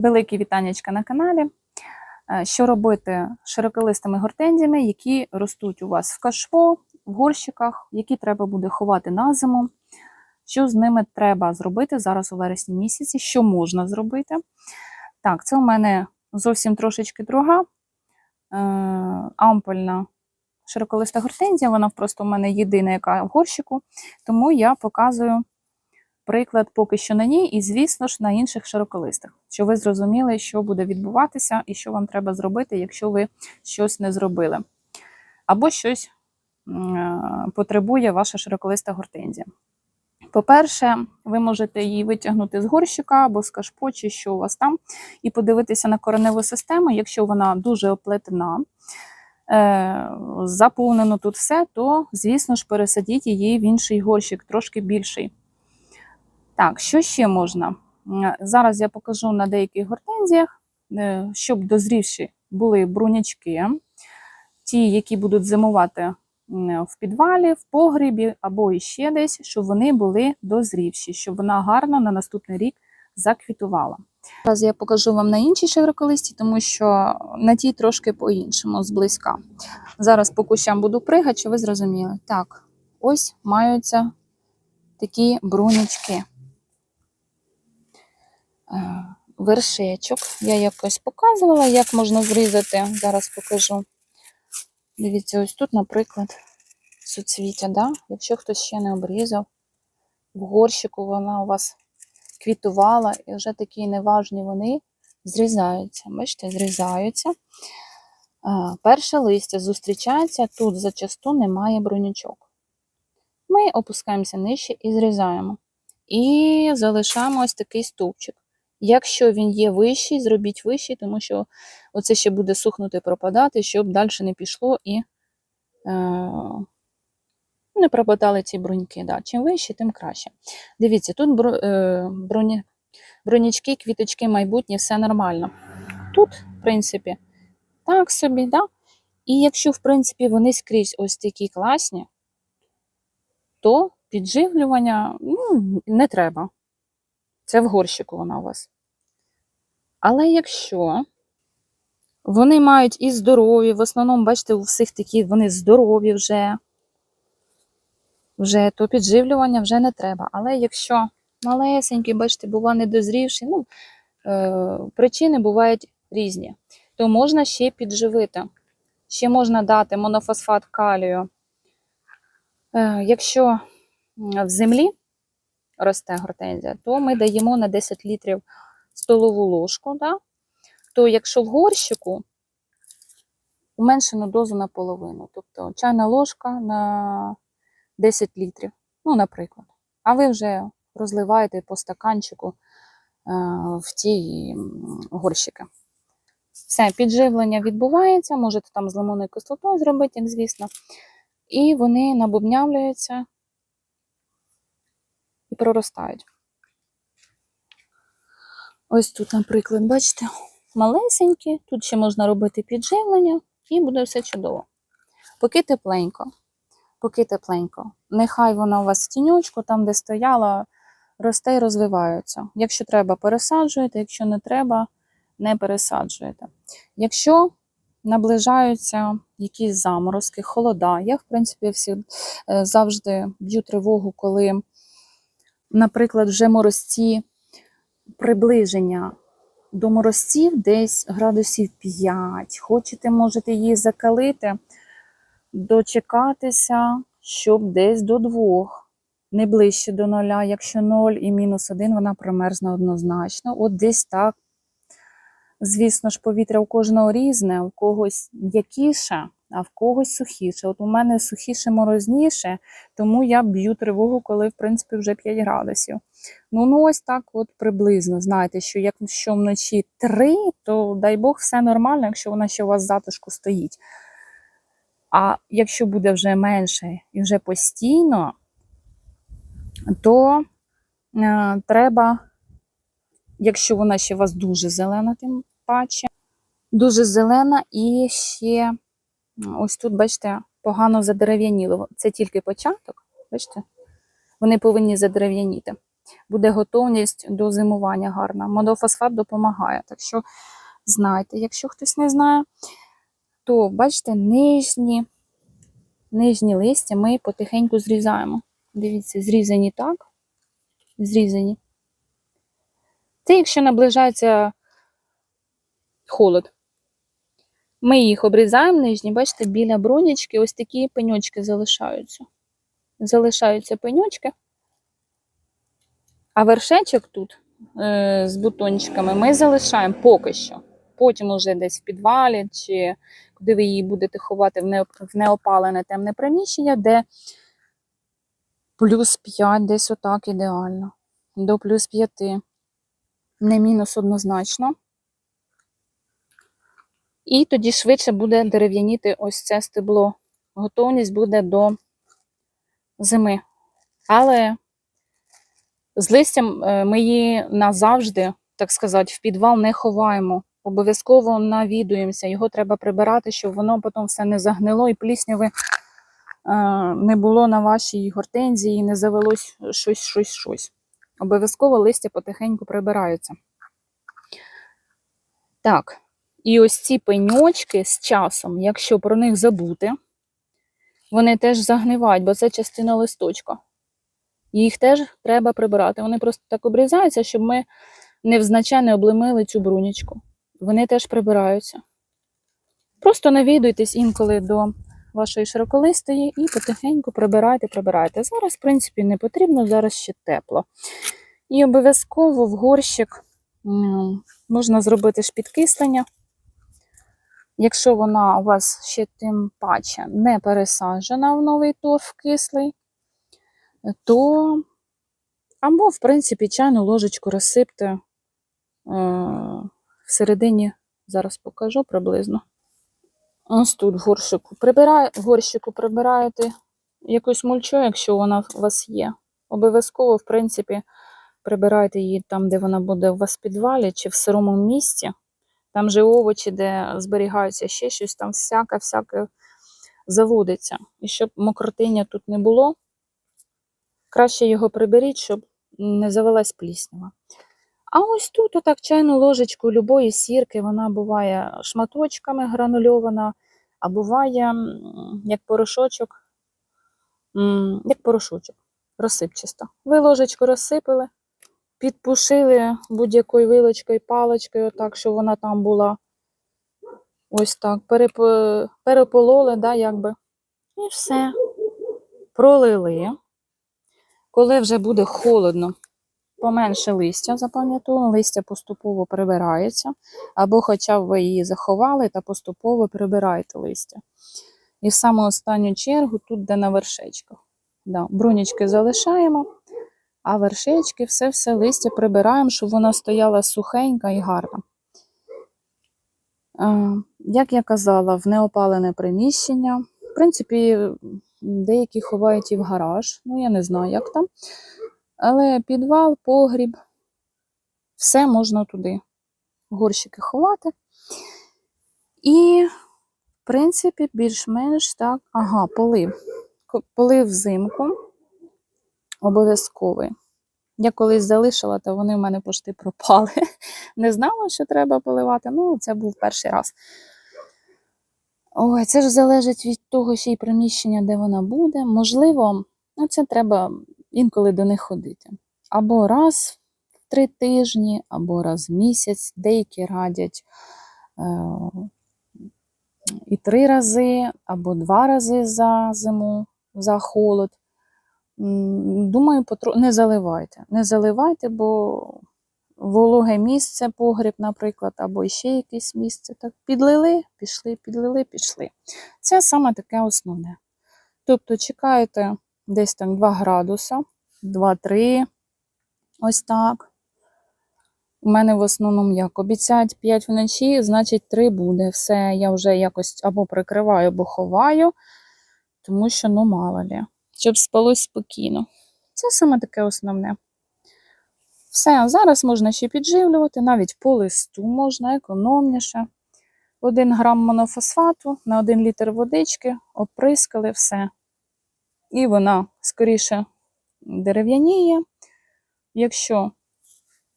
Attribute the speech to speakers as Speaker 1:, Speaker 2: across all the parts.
Speaker 1: Велике вітаннячка на каналі. Е, Що робити широколистими гортензіями, які ростуть у вас в кашпо, в горщиках, які треба буде ховати на зиму. Що з ними треба зробити зараз у вересні місяці, що можна зробити? Так, це у мене зовсім трошечки друга е, ампельна широколиста гортензія. Вона просто у мене єдина, яка в горщику, тому я показую приклад поки що на ній, і, звісно ж, на інших широколистих, щоб ви зрозуміли, що буде відбуватися і що вам треба зробити, якщо ви щось не зробили. Або щось е, потребує ваша широколиста гортензія. По-перше, ви можете її витягнути з горщика або з кашпо, чи що у вас там, і подивитися на кореневу систему. Якщо вона дуже оплетена, е, заповнено тут все, то, звісно ж, пересадіть її в інший горщик, трошки більший. Так, що ще можна? Зараз я покажу на деяких гортензіях, е, щоб дозрівші були брунячки, ті, які будуть зимувати в підвалі, в погрібі або іще десь, щоб вони були дозрівші, щоб вона гарно на наступний рік заквітувала. Зараз я покажу вам на іншій широколисті, тому що на тій трошки по-іншому, зблизька. Зараз по кущам буду пригати, щоб ви зрозуміли. Так, ось маються такі брунячки. Е, вершечок. Я якось показувала, як можна зрізати. Зараз покажу. Дивіться, ось тут, наприклад, суцвіття, да? якщо хтось ще не обрізав, в горщику вона у вас квітувала, і вже такі неважні вони зрізаються. Бачите, зрізаються. Е, Перше листя зустрічається, тут зачасту немає бронячок. Ми опускаємося нижче і зрізаємо. І залишаємо ось такий стовпчик. Якщо він є вищий, зробіть вищий, тому що оце ще буде сухнути, пропадати, щоб далі не пішло і е, не пропадали ці бруньки. Да. Чим вище, тим краще. Дивіться, тут бро, е, броні, бронячки, квіточки майбутні, все нормально. Тут, в принципі, так собі, да? І якщо, в принципі, вони скрізь ось такі класні, то підживлювання ну, не треба. Це в горщику вона у вас. Але якщо вони мають і здорові, в основному, бачите, у всіх такі вони здорові вже, вже то підживлювання вже не треба. Але якщо малесенькі, бачите, бува недозрівші, ну, е, причини бувають різні, то можна ще підживити. Ще можна дати монофосфат калію. Е, якщо в землі росте гортензія, то ми даємо на 10 літрів столову ложку. Да? То якщо в горщику уменшену дозу на половину, тобто чайна ложка на 10 літрів, ну, наприклад. А ви вже розливаєте по стаканчику е, в ті горщики. Все, підживлення відбувається, можете там з лимонною кислотою зробити, як звісно. І вони набубнявлюються і проростають. Ось тут, наприклад, бачите, малесенькі, тут ще можна робити підживлення, і буде все чудово. Поки тепленько, поки тепленько. Нехай вона у вас в тіньочку, там, де стояла, росте і розвивається. Якщо треба, пересаджуєте, якщо не треба, не пересаджуєте. Якщо наближаються якісь заморозки, холода, я, в принципі, всі е, завжди б'ю тривогу, коли, наприклад, вже морозці приближення до морозців десь градусів 5. Хочете, можете її закалити, дочекатися, щоб десь до 2, не ближче до 0. Якщо 0 і мінус 1, вона промерзне однозначно. От десь так. Звісно ж, повітря у кожного різне, у когось м'якіше, а в когось сухіше. От у мене сухіше, морозніше, тому я б'ю тривогу, коли, в принципі, вже 5 градусів. Ну, ну ось так от приблизно. Знаєте, що якщо вночі 3, то дай Бог все нормально, якщо вона ще у вас затишку стоїть. А якщо буде вже менше і вже постійно, то е, треба, якщо вона ще у вас дуже зелена, тим паче, дуже зелена і ще ось тут, бачите, погано задерев'яніло. Це тільки початок, бачите? Вони повинні задерев'яніти. буде готовність до зимування гарна. Монофосфат допомагає. Так що знайте, якщо хтось не знає, то бачите, нижні, нижні листя ми потихеньку зрізаємо. Дивіться, зрізані так. Зрізані. Це якщо наближається холод. Ми їх обрізаємо нижні, бачите, біля бронячки ось такі пеньочки залишаються. Залишаються пеньочки. А вершечок тут е, з бутончиками ми залишаємо поки що. Потім уже десь в підвалі, чи куди ви її будете ховати в неопалене темне приміщення, де плюс 5, десь отак ідеально. До плюс 5. Не мінус однозначно. І тоді швидше буде дерев'яніти ось це стебло. Готовність буде до зими. Але з листям е, ми її назавжди, так сказати, в підвал не ховаємо. Обов'язково навідуємося. Його треба прибирати, щоб воно потім все не загнило і плісняви е, не було на вашій гортензії, не завелось щось, щось, щось. Обов'язково листя потихеньку прибираються. Так, і ось ці пеньочки з часом, якщо про них забути, вони теж загнивають, бо це частина листочка. Їх теж треба прибирати. Вони просто так обрізаються, щоб ми невзначай не облемили цю брунічку. Вони теж прибираються. Просто навідуйтесь інколи до вашої широколистої і потихеньку прибирайте, прибирайте. Зараз, в принципі, не потрібно, зараз ще тепло. І обов'язково в горщик можна зробити шпідкислення. Якщо вона у вас ще тим паче не пересаджена в новий торф кислий, то або, в принципі, чайну ложечку розсипте е, всередині, зараз покажу приблизно. Ось тут в горщику. Прибирає, горщику прибираєте якусь мульчу, якщо вона у вас є. Обов'язково, в принципі, прибирайте її там, де вона буде у вас в підвалі чи в сирому місці. Там же овочі, де зберігаються ще щось, там всяке-всяке заводиться. І щоб мокротиння тут не було, краще його приберіть, щоб не завелась пліснява. А ось тут, отак, чайну ложечку любої сірки, вона буває шматочками гранульована, а буває як порошочок, як порошочок, розсипчасто. Ви ложечку розсипали, підпушили будь-якою вилочкою, паличкою, отак, щоб вона там була. Ось так. переп- Перепололи, да, якби. І все. Пролили. Коли вже буде холодно, поменше листя, запам'ятовуємо, листя поступово прибирається, або хоча б ви її заховали та поступово прибираєте листя. І в саму останню чергу, тут, де на вершечках. Да, брунічки залишаємо, а вершечки, все-все листя прибираємо, щоб вона стояла сухенька і гарна. Е, Як я казала, в неопалене приміщення. В принципі, деякі ховають і в гараж. Ну, я не знаю, як там. Але підвал, погріб, все можна туди. Горщики ховати. І, в принципі, більш-менш так. Ага, полив. Полив взимку обов'язковий. Я колись залишила, то вони в мене пошти пропали. Не знала, що треба поливати. Ну, це був перший раз. Ой, це ж залежить від того, ще й приміщення, де вона буде. Можливо, ну це треба інколи до них ходити. Або раз в три тижні, або раз в місяць. Деякі радять е, і три рази, або два рази за зиму, за холод. Думаю, не заливайте. Не заливайте, бо вологе місце, погріб, наприклад, або ще якесь місце. Так підлили, пішли, підлили, пішли. Це саме таке основне. Тобто чекаєте десь там 2 градуса, 2-3, ось так. У мене в основному як обіцяють 5 вночі, значить 3 буде. Все, я вже якось або прикриваю, або ховаю, тому що, ну, мало лі, щоб спалось спокійно. Це саме таке основне. Все, зараз можна ще підживлювати, навіть по листу можна економніше. 1 грам монофосфату на 1 літр водички, оприскали все. І вона скоріше дерев'яніє, якщо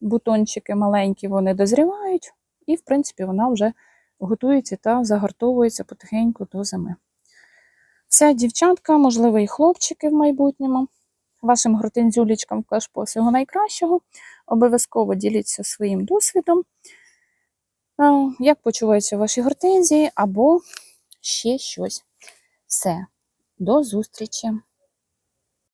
Speaker 1: бутончики маленькі, вони дозрівають, і, в принципі, вона вже готується та загартовується потихеньку до зими. Все, дівчатка, можливо, і хлопчики в майбутньому. Вашим грутензюлічкам кашпо всього найкращого. Обов'язково діліться своїм досвідом, як почуваються ваші гортензії, або ще щось. Все, до зустрічі!